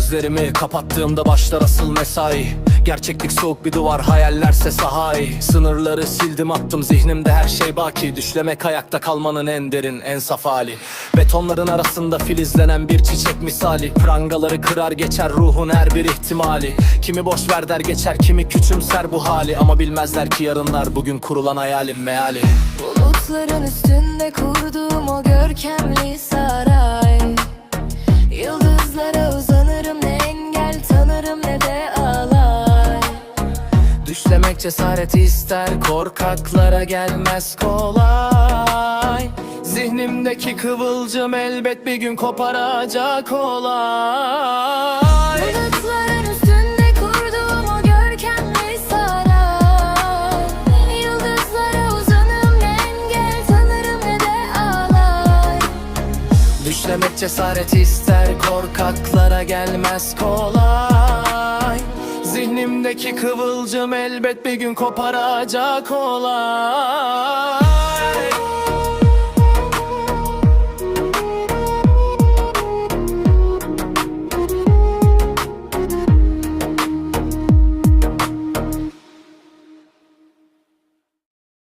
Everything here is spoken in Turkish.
Gözlerimi kapattığımda başlar asıl mesai. Gerçeklik soğuk bir duvar hayallerse sahayı Sınırları sildim attım zihnimde her şey baki. Düşlemek ayakta kalmanın en derin en saf hali. Betonların arasında filizlenen bir çiçek misali. Prangaları kırar geçer ruhun her bir ihtimali. Kimi boş ver der geçer kimi küçümser bu hali. Ama bilmezler ki yarınlar bugün kurulan hayalim meali Bulutların üstünde kurduğum o görkemli saray Düşlemek cesaret ister korkaklara gelmez kolay. Zihnimdeki kıvılcım elbet bir gün koparacak olay. Bulutların üstünde kurduğum o görkemli saray. Yıldızlara uzanırım ne engel tanırım ne de alay Düşlemek cesaret ister korkaklara gelmez kolay Zihnimdeki kıvılcım elbet bir gün koparacak olay